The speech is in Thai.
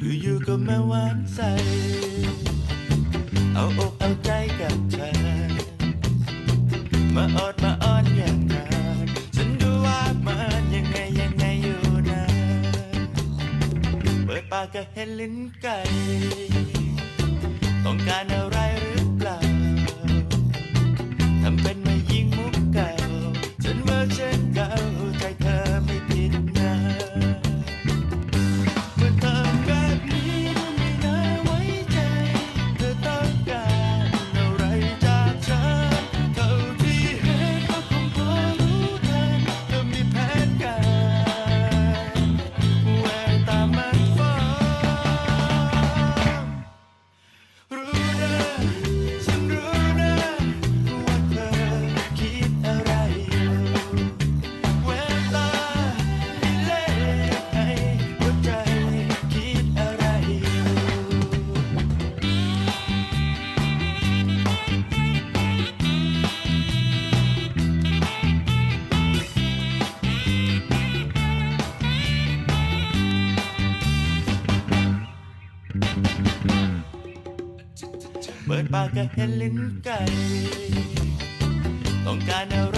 อยู่ๆก็มาหวานใส เอาอกเอาใจกับเธอมาออดมาอ้อนอย่างนั้นฉันดูว่ามันยังไงยังไงอยู่นะเปิดปากก็เห็นลิ้นไก่ต้องการอะไรหรือเปล่า ทำเป็นไม่ยิงมุกเก่าฉันว่าฉันเก่า เปิดปากก็เห็นลิ้นไก่ต้องการอะไร